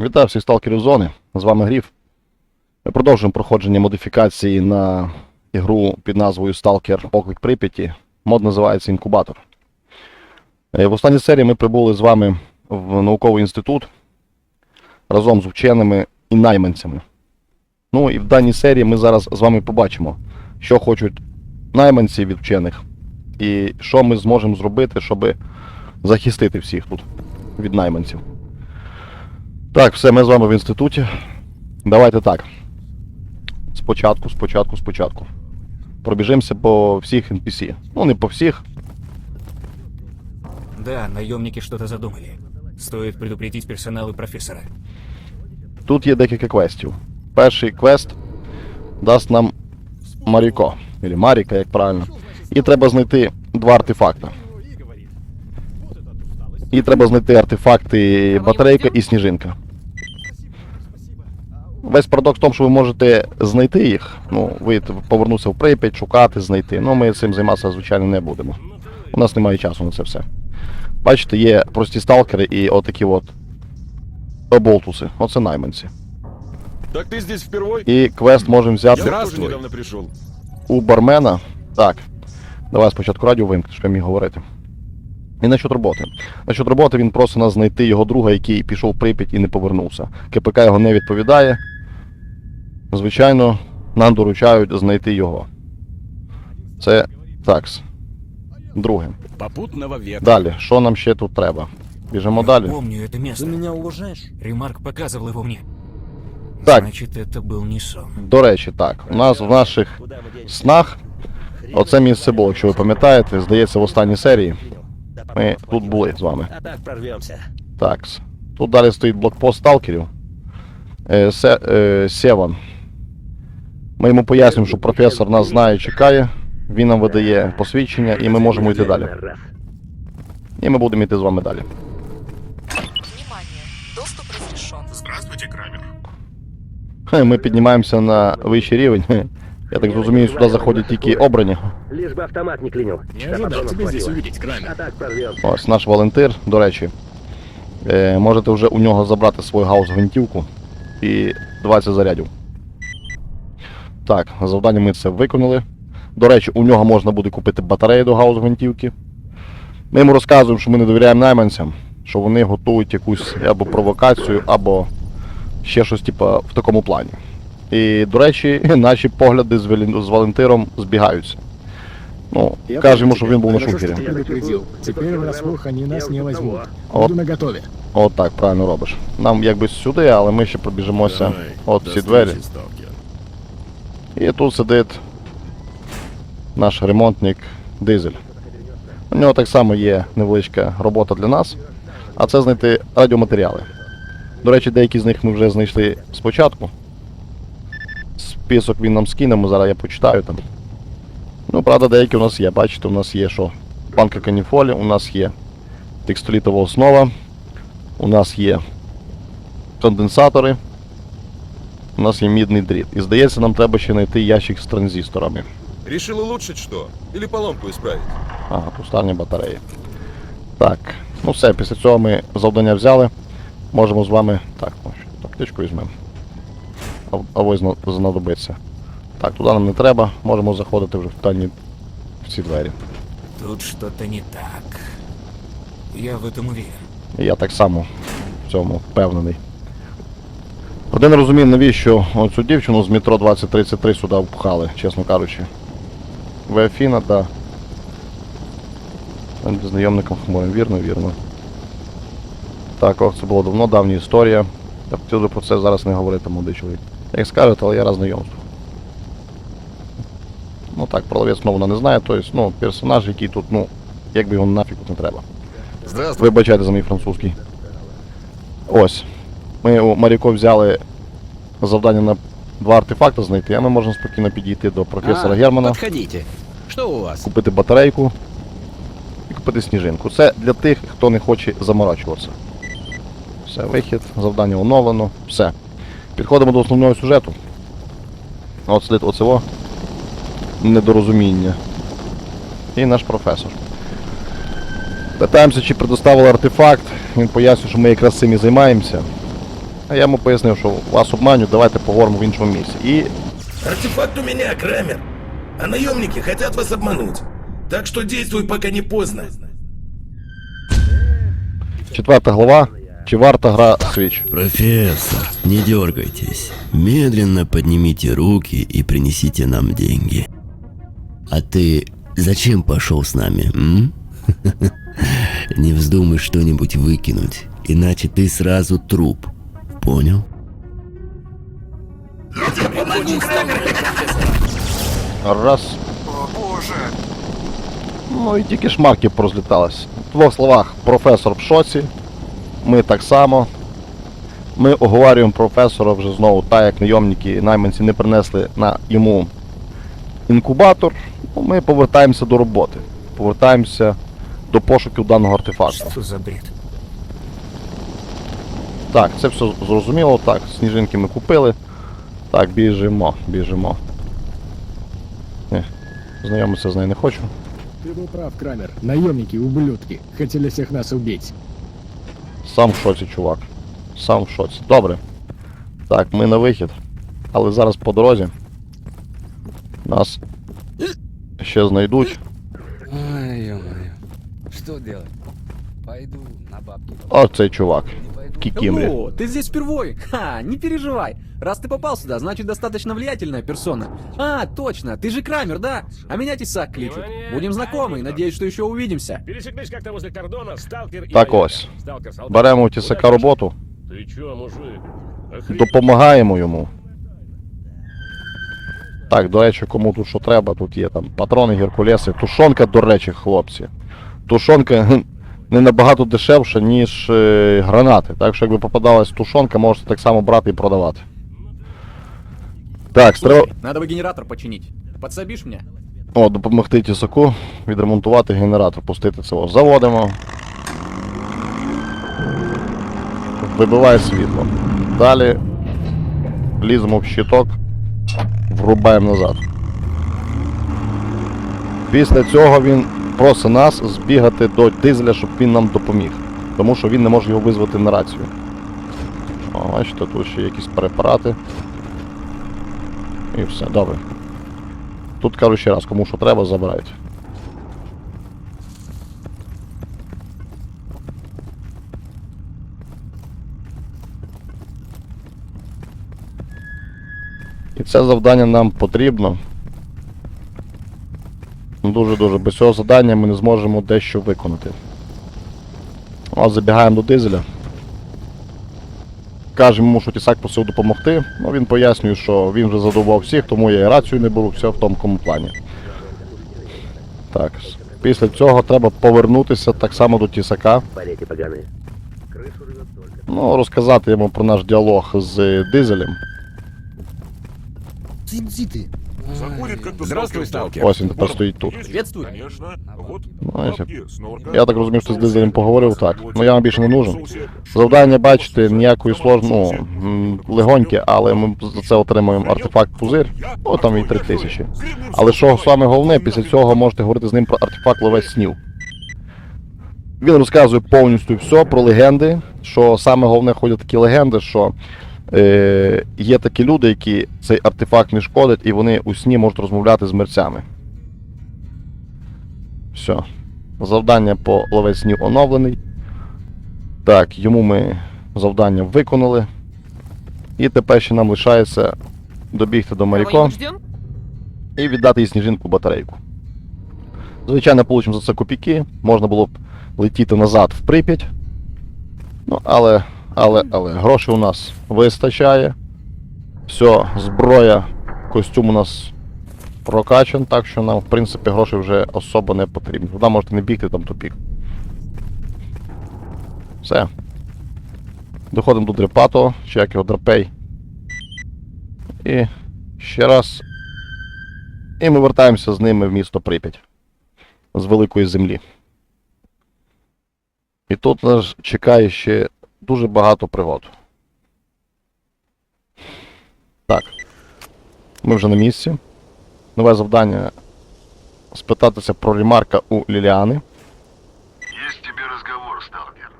Вітаю всіх сталкерів зони. З вами Гріф. Ми продовжуємо проходження модифікації на ігру під назвою Stalker Поклик Прип'яті. Мод називається Інкубатор. Е, В останній серії ми прибули з вами в науковий інститут разом з вченими і найманцями. Ну і в даній серії ми зараз з вами побачимо, що хочуть найманці від вчених, і що ми зможемо зробити, щоб захистити всіх тут від найманців. Так, все, ми з вами в інституті. Давайте так. Спочатку, спочатку, спочатку. Пробіжимося по всіх NPC. Ну, не по всіх. Да, наемники что-то задумали. Стоит предупредить персонал и профессора. Тут є декілька квестів. Перший квест дасть нам Маріко. Або Маріка, як правильно. І треба знайти два артефакти. І треба знайти артефакти батарейка і сніжинка. Весь парадокс в тому, що ви можете знайти їх. Ну, ви повернутися в Прип'ять, шукати, знайти. Ну, ми цим займатися, звичайно, не будемо. У нас немає часу на це все. Бачите, є прості сталкери і отакі от оболтуси. Оце найманці. Так ты здесь впервой? І квест можемо взяти Здравствуй. недавно пришел. у бармена. Так. Давай спочатку радіо вимкни, щоб я міг говорити. І насчет роботи. Насчет роботи він просить нас знайти його друга, який пішов в Прип'ять і не повернувся. КПК його не відповідає. Звичайно, нам доручають знайти його. Це такс. Друге. Попутного ветра. Далі, що нам ще тут треба? Біжимо далі. Помню это место. Ты меня уважаешь? Ремарк показывал его мне. Так. Значит, это был не сон. До речі, так. У нас в наших снах оце місце було, якщо ви пам'ятаєте, здається, в останній серії. Ми тут були з вами. А так прорвемся. Так. Тут далі стоїть блокпост сталкерів. Е, Се, е, Севан. Ми йому пояснюємо, що професор нас знає, чекає. Він нам видає посвідчення, і ми можемо йти далі. І ми будемо йти з вами далі. Внимание! Доступ разрешен. Здравствуйте, Крамер. Хе, Ми піднімаємося на вищий рівень. Хе. Я так зрозумію, сюди заходять тільки обрані. Лишь бы автомат не клинил. Не Да ожидал патронов тебя здесь хватило. увидеть, Крамер. А так прорвемся. Ось наш волонтер, до речі. Е, можете вже у нього забрати свою гаус-гвинтівку і 20 зарядів. Так, завдання ми це виконали. До речі, у нього можна буде купити батареї до гаус-гвинтівки. Ми йому розказуємо, що ми не довіряємо найманцям, що вони готують якусь або провокацію, або ще щось типа, в такому плані. І, до речі, наші погляди з, Валін- з волонтером збігаються. Ну, кажемо, щоб він був на шухері. что ты предупредил. Теперь нас не возьмут. Вот. Буду наготове. От так, правильно робиш. Нам якби сюди, але ми ще пробіжимося от ці двері. І тут сидить наш ремонтник Дизель. У нього так само є невеличка робота для нас, а це знайти радіоматеріали. До речі, деякі з них ми вже знайшли спочатку. Список він нам скине, зараз я почитаю там. Ну, правда, деякі у нас є. Бачите, у нас є що? Банка каніфолі, у нас є текстолітова основа, у нас є конденсатори, у нас є мідний дріт. І здається, нам треба ще знайти ящик з транзисторами. Решил улучшить что? Или поломку исправить? Ага, пустарні батареї. Так, ну все, після цього ми завдання взяли. Можемо з вами. Так, ну, що, аптечку візьмемо. А, а ось зна- знадобиться. Так, туди нам не треба, можемо заходити вже в дані в ці двері. Тут что-то не так. Я в этом уверен. І я так само в цьому впевнений. Проте не розумію, навіщо оцю дівчину з метро 2033 сюди впхали, чесно кажучи. Ви Афіна, да. Знайомником хмурим, вірно, вірно. Так, ох, це було давно, давня історія. Я б хотів би про це зараз не говорити, молодий чоловік. Як скажете, але я раз знайомство. Ну так, проловець знову не знає, тобто, ну, персонаж, який тут, ну, якби його нафіг тут не треба. Здравствуй. Вибачайте за мій французький. Ось. Ми у Маріко взяли завдання на два артефакти знайти, а ми можемо спокійно підійти до професора А, Германа, Подходите. Что у вас? купити батарейку і купити сніжинку. Це для тих, хто не хоче заморачуватися. Все, вихід, завдання оновлено, все. Підходимо до основного сюжету. От слід оцього недорозуміння. І наш професор. Питаємося, чи предоставили артефакт. Він пояснює, що ми якраз цим і займаємося. А я йому пояснив, що вас обманюють, давайте поговоримо в іншому місці. І Артефакт у меня, Крамер. А наемники хотят вас обмануть. Так что действуй, пока не поздно. четверта глава. Чи варта гра свіч? Профессор, не дергайтесь. Медленно поднимите руки и принесите нам деньги. А ты зачем пошел с нами, м? Не вздумай что-нибудь выкинуть, иначе ты сразу труп. Понял? Раз. О боже. Ну і тільки шмарки порозлітались. В двох словах, професор в шоці. Ми так само. Ми оговорюємо професора вже знову, так як найомники і найманці не принесли на йому інкубатор. Ну, ми повертаємося до роботи. Повертаємося до пошуків даного артефакту. Что за бред? Так, це все зрозуміло. Так, сніжинки ми купили. Так, біжимо, біжимо. Ні, знайомитися з нею не хочу. Ты был прав, Крамер. Наемники, ублюдки, хотели всех нас убить. Сам в шоці, чувак. Сам в шоці. Добре. Так, ми на вихід. Але зараз по дорозі. Нас ще знайдуть. Ой, ё-моё. Что делать? Пойду на бабки. Оцей чувак. Не пойду. В Кікімрі. О, ты здесь впервой? Ха, не переживай. Раз ты попал сюда, значит достаточно влиятельная персона. А, точно, ты же Крамер, да? А меня Тесак кличут. Будем знакомы, надеюсь, что еще увидимся. Пересеклись как-то возле кордона, сталкер и Так вояка. ось. Сталкер солдат. Беремо у тісака роботу, Ты чё, мужик? Охренеть. допомагаємо йому. Так, до речі, кому тут що треба, тут є там патрони, геркулеси, тушонка, до речі, хлопці. Тушонка гм, не набагато дешевша, ніж е, гранати. Так що якби попадалась тушонка, можете так само брати і продавати. Так, треба. Надо бы генератор починить. Подсобишь мне? О, допомогти тісаку відремонтувати генератор, пустити це. О, Заводимо. Вибиває світло. Далі ліземо в щиток, врубаємо назад. Після цього він просить нас збігати до дизеля, щоб він нам допоміг. Тому що він не може його визвати на рацію. О, бачите, тут ще якісь препарати. І все, добре. Тут кажу ще раз, кому що треба, забирають. І це завдання нам потрібно. Ну, Дуже-дуже. Без цього завдання ми не зможемо дещо виконати. От забігаємо до дизеля. Кажемо йому, що тісак просив допомогти. Ну він пояснює, що він вже задовбав всіх, тому я і рацію не беру, все в тому плані. Так. Після цього треба повернутися так само до тісака. Ну, розказати йому про наш діалог з дизелем. Заходит как-то Здравствуй, сталкер. Ось він тепер стоїть тут. Приветствую. Конечно. Вот. Ну, якщо- Я так розумію, що з дизелем поговорив так. Ну я вам більше не нужен. Завдання, бачите, ніякої сложної, ну, легоньке, але ми за це отримуємо артефакт пузир. О, там і 3000. Але що саме головне, після цього можете говорити з ним про артефакт ловець снів. Він розказує повністю все про легенди, що саме головне ходять такі легенди, що е, є такі люди, які цей артефакт не шкодить, і вони у сні можуть розмовляти з мерцями. Все. Завдання по ловець снів оновлений. Так, йому ми завдання виконали. І тепер ще нам лишається добігти до Маріко і віддати їй сніжинку батарейку. Звичайно, получимо за це копійки. Можна було б летіти назад в Прип'ять. Ну, але, але, але, грошей у нас вистачає. Все, зброя, костюм у нас прокачан, так що нам, в принципі, грошей вже особо не потрібно. Туди можете не бігти, там тупік. Все. Доходимо до Дрепато, чи як його Драпей. І ще раз. І ми вертаємося з ними в місто Прип'ять. З великої землі. І тут нас чекає ще дуже багато пригод. Так. Ми вже на місці. Нове завдання спитатися про ремарка у Ліліани.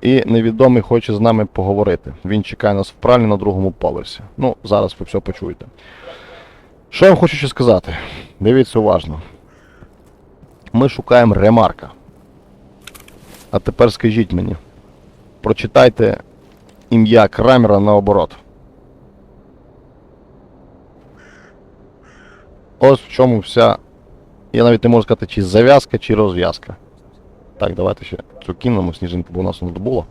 І невідомий хоче з нами поговорити. Він чекає нас в пральні на другому поверсі. Ну, зараз ви все почуєте. Що я вам хочу ще сказати? Дивіться уважно. Ми шукаємо ремарка. А тепер скажіть мені. Прочитайте ім'я Крамера наоборот. Ось в чому вся. Я навіть не можу сказати, чи зав'язка, чи розв'язка. Так, давайте ще цю кинемо сніжинку, бо у нас не було.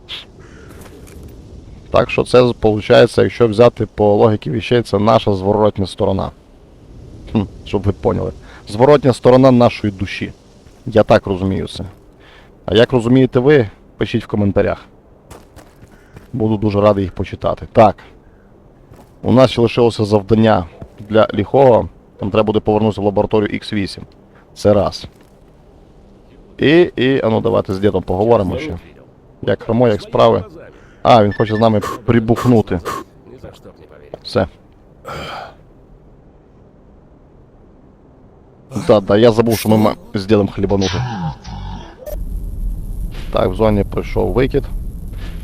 Так що це виходить, якщо взяти по логіки вещей, це наша зворотня сторона. Хм, щоб ви поняли. Зворотня сторона нашої душі. Я так розумію це. А як розумієте ви, пишіть в коментарях. Буду дуже радий їх почитати. Так. У нас ще лишилося завдання для ліхого. Там треба буде повернутися в лабораторію X8. Це раз. І, і, а ну давайте з дідом поговоримо ще. Як хромо, як справи. А, він хоче з нами прибухнути. Все. Да, да, я забув, що ми з дідом хлібанути. Так, в зоні пройшов викид.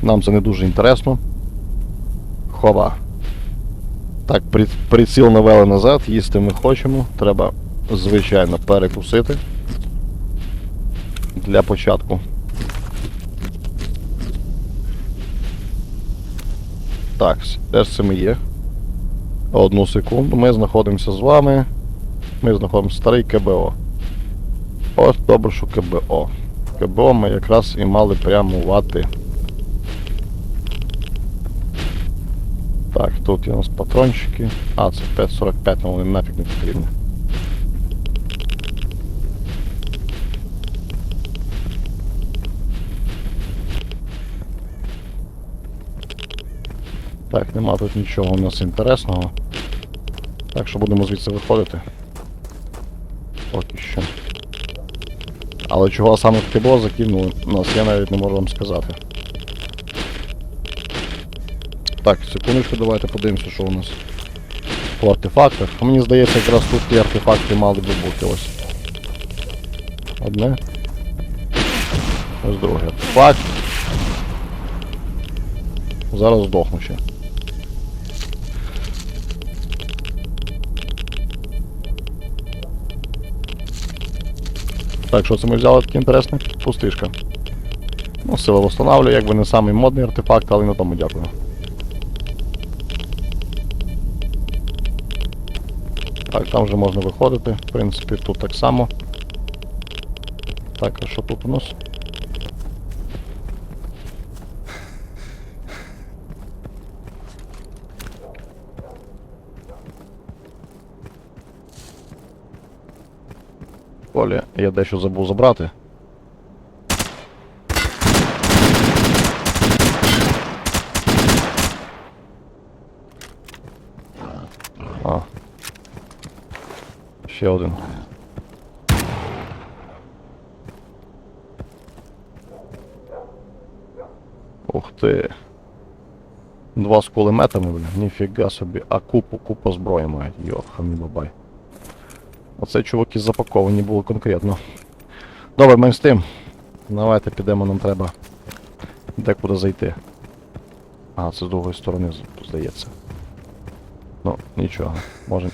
Нам це не дуже інтересно. Хова. Так, при- приціл навели назад, їсти ми хочемо. Треба, звичайно, перекусити. Для початку. Так, де ж це ми є? Одну секунду, ми знаходимося з вами. Ми знаходимо старий КБО. Ось добре, що КБО. КБО ми якраз і мали прямувати. Так, тут є у нас патрончики. А, це 5.45, але вони нафіг не потрібні. Так, нема тут нічого у нас інтересного. Так що будемо звідси виходити. Поки що. Але чого саме в кібло закинули нас, я навіть не можу вам сказати. Так, секундочку, давайте подивимося, що у нас по артефактах. Мені здається, якраз тут ті артефакти мали би бути ось. Одне. Ось другий артефакт. Зараз здохну ще. Так, що це ми взяли таке інтересне? Пустишка. Ну, сила восстанавлює, якби не самий модний артефакт, але на тому дякую. Так, там вже можна виходити. В принципі, тут так само. Так, а що тут у нас? Полі, я дещо забув забрати. А. Ще один. Ух ти. Два з кулеметами, бля, ніфіга собі, а купу, купу зброї мають. Йо, хамі бабай. Оце чуваки запаковані були конкретно. Добре, ми з тим. Давайте підемо, нам треба декуди зайти. А, це з другої сторони, здається. Ну, нічого. Можемо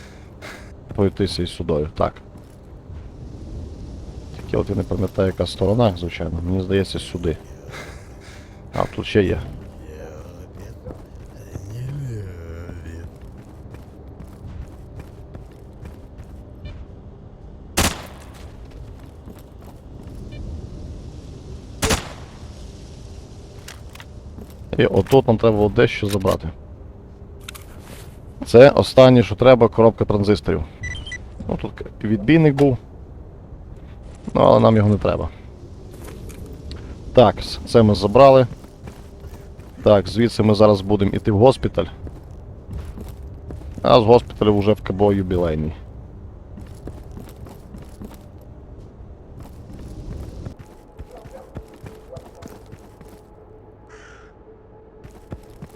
пройтися і сюдою. Так. Тільки от я не пам'ятаю, яка сторона, звичайно. Мені здається, сюди. А, тут ще є. І отут нам треба було дещо забрати. Це останнє, що треба, коробка транзисторів. Ну тут відбійник був. Ну, але нам його не треба. Так, це ми забрали. Так, звідси ми зараз будемо йти в госпіталь. А з госпіталю вже в КБО юбілейний.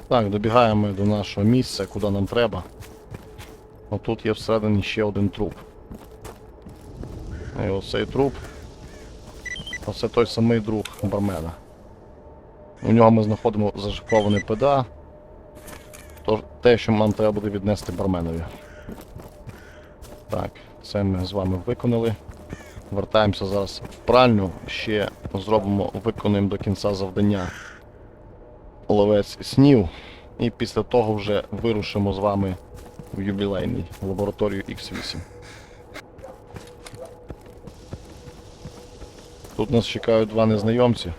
Так, добігаємо до нашого місця, куди нам треба. Отут є всередині ще один труп. І оцей труп. Оце той самий друг бармена. У нього ми знаходимо зашифроване ПДА. Тож те, що нам треба буде віднести барменові. Так, це ми з вами виконали. Вертаємося зараз в пральню. Ще зробимо, виконуємо до кінця завдання ловець снів. І після того вже вирушимо з вами в юбілейний в лабораторію X8. Тут нас чекають два незнайомці.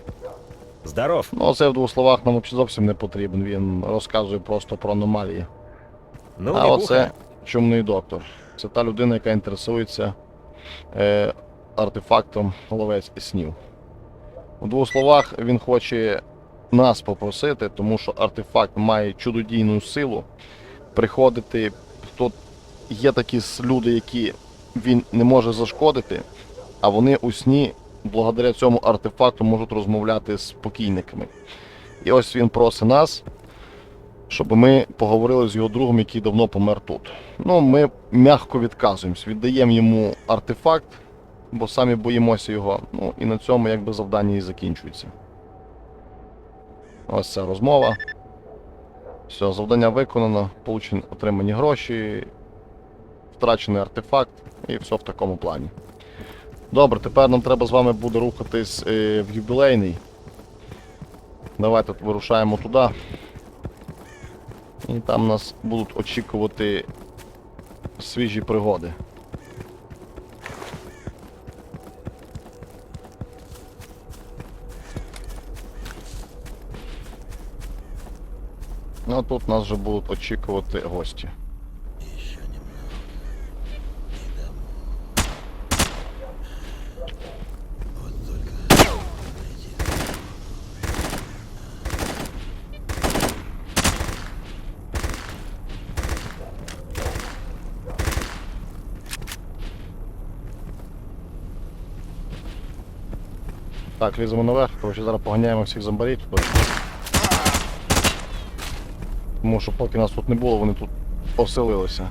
Здоров. Ну, це в двох словах нам взагалі зовсім не потрібен. Він розказує просто про аномалії. Ну, а оце чумний доктор. Це та людина, яка інтересується е, артефактом ловець снів. У двох словах він хоче нас попросити, тому що артефакт має чудодійну силу. Приходити. Тут є такі люди, які він не може зашкодити, а вони у сні, благодаря цьому артефакту, можуть розмовляти з покійниками. І ось він просить нас, щоб ми поговорили з його другом, який давно помер тут. Ну, ми м'яко відказуємось, віддаємо йому артефакт, бо самі боїмося його. Ну і на цьому якби завдання і закінчується. Ось ця розмова. Все, завдання виконано, получені отримані гроші, втрачений артефакт і все в такому плані. Добре, тепер нам треба з вами буде рухатись е, в юбілейний. Давайте вирушаємо туди. І там нас будуть очікувати свіжі пригоди. Ну а тут нас вже будуть очікувати гості. Так, ліземо наверх, коротше зараз поганяємо всіх зомбарів. Тому що поки нас тут не було, вони тут оселилися.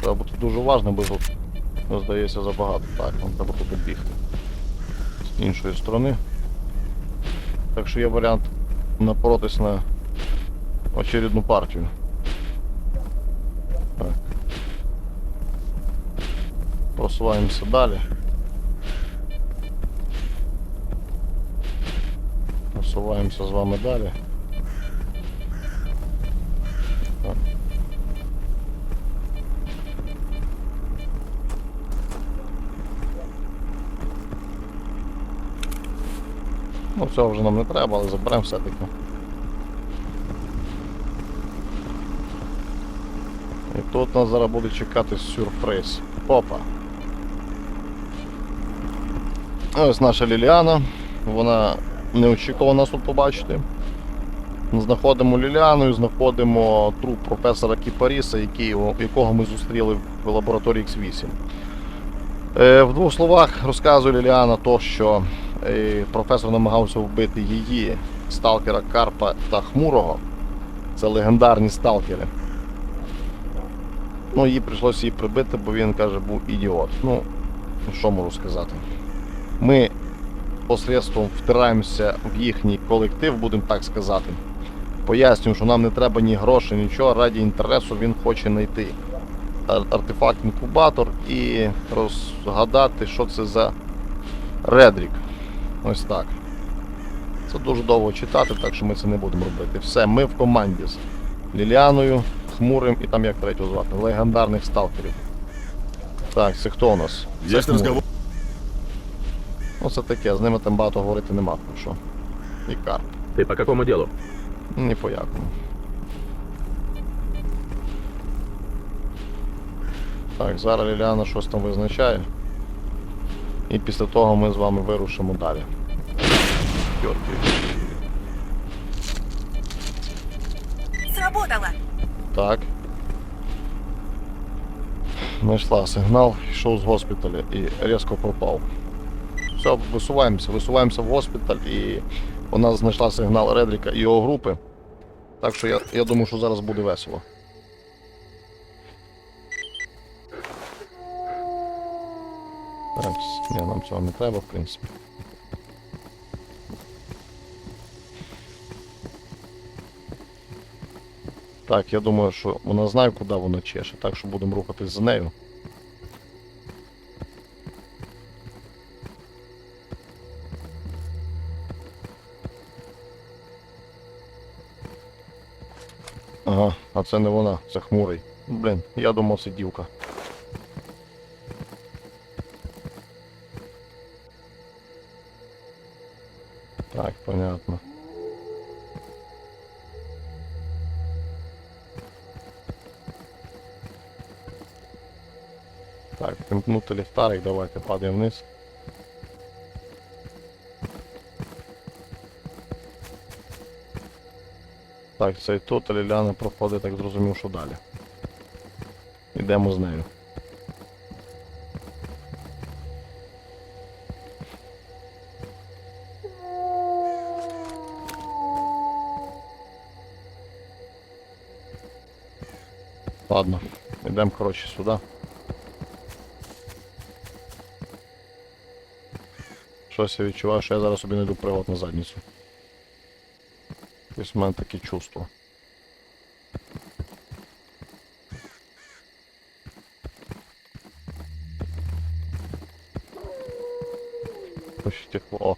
Треба бути дуже уважним, бо тут, здається, забагато. Так, нам треба тут бігти. З іншої сторони. Так що є варіант напоротись на очередну партію. Просуваємося далі. Просуваємося з вами далі. Ну, цього вже нам не треба, але заберемо все-таки. І тут нас зараз буде чекати сюрприз. Опа. Ось наша Ліліана. Вона не очікувала нас тут побачити. Знаходимо Ліліану і знаходимо труп професора Кіпаріса, який, якого ми зустріли в лабораторії X8. Е, в двох словах розказує Ліліана то, що е, професор намагався вбити її, сталкера Карпа та Хмурого. Це легендарні сталкери. Ну, їй прийшлося її прибити, бо він каже, був ідіот. Ну, що можу сказати. Ми посредством втираємося в їхній колектив, будемо так сказати. Пояснюємо, що нам не треба ні грошей, нічого, раді інтересу він хоче знайти артефакт-інкубатор і розгадати, що це за Редрік. Ось так. Це дуже довго читати, так що ми це не будемо робити. Все, ми в команді з Ліліаною, Хмурим і там як третього звати, легендарних сталкерів. Так, це хто у нас? Хмурий. разговор. Ну це таке, з ними там багато говорити нема про що. І карп. Ты по какому делу? Ні по якому. Так, зараз Ліліана щось там визначає. І після того ми з вами вирушимо далі. Йорки. Сработало. Так. Знайшла сигнал, йшов з госпіталя і різко пропав. Все, висуваємося, висуваємося в госпіталь і вона знайшла сигнал Редріка і його групи. Так що я, я думаю, що зараз буде весело. Так, ні, нам цього не треба, в принципі. Так, я думаю, що вона знає, куди вона чеше, так що будемо рухатись за нею. А це не вона, це хмурий. Блін, я думав, це дівка. Так, понятно. Так, вимкнути ліхтарик, давайте падаємо вниз. Так, це і тут, Ліляна проходить, так зрозумів, що далі. Йдемо з нею. Ладно, йдемо, коротше, сюди. Щось я відчуваю, що я зараз собі знайду привод на задницю. Якесь в мене таке чувство. О.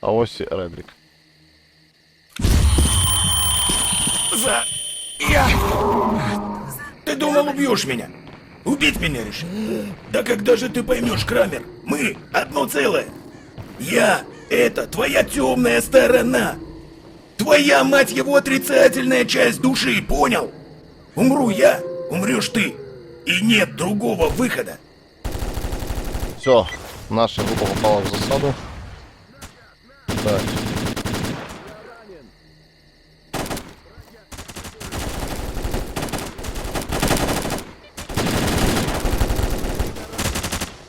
А ось Редрік. За... Я... Ты думал, убьешь меня? Убить меня решил? Да когда же ты поймешь, Крамер? Мы одно целое. Я — это твоя темная сторона. Твоя, мать его, отрицательная часть души, понял? Умру я, умрешь ты. И нет другого выхода. Все, наша група попала в засаду. Так.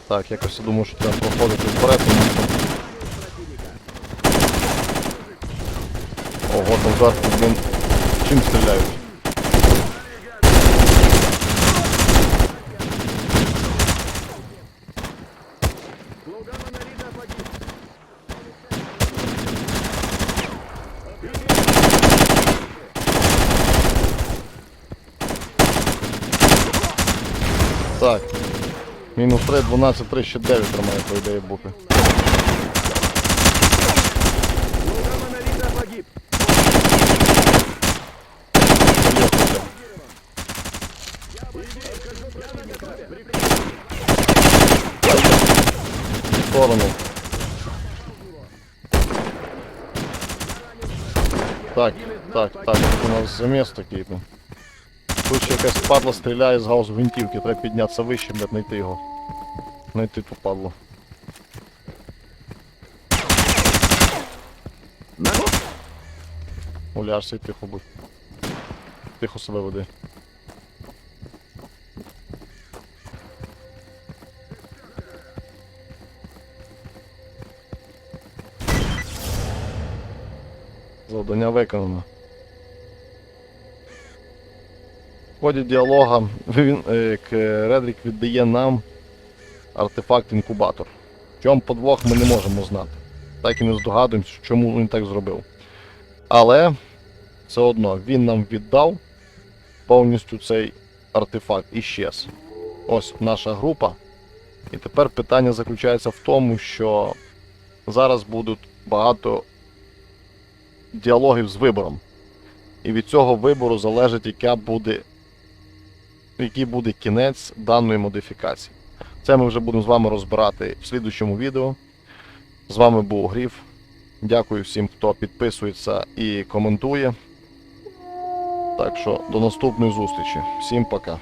Так, якось думаю, що треба проходити вперед, тому. Зверху, блін, чим стріляють? Так. Мінус 3, 12, 3, ще 9 тримає, по ідеї бути. Сторону. Так, так, так, у нас заміс такий. ну. Тут ще якась падла стріляє з гаусу гвинтівки, треба піднятися вище, блядь, знайти його. Знайти ту падлу. Уляжся і тихо будь. Тихо себе веди. Завдання виконано. В ході діалога він, е, к- Редрік віддає нам артефакт-інкубатор. В чому подвох ми не можемо знати. Так і не здогадуємося, чому він так зробив. Але все одно він нам віддав повністю цей артефакт і щез. Ось наша група. І тепер питання заключається в тому, що зараз будуть багато діалогів з вибором. І від цього вибору залежить, яка буде, який буде кінець даної модифікації. Це ми вже будемо з вами розбирати в слідучому відео. З вами був Гріф. Дякую всім, хто підписується і коментує. Так що до наступної зустрічі. Всім пока.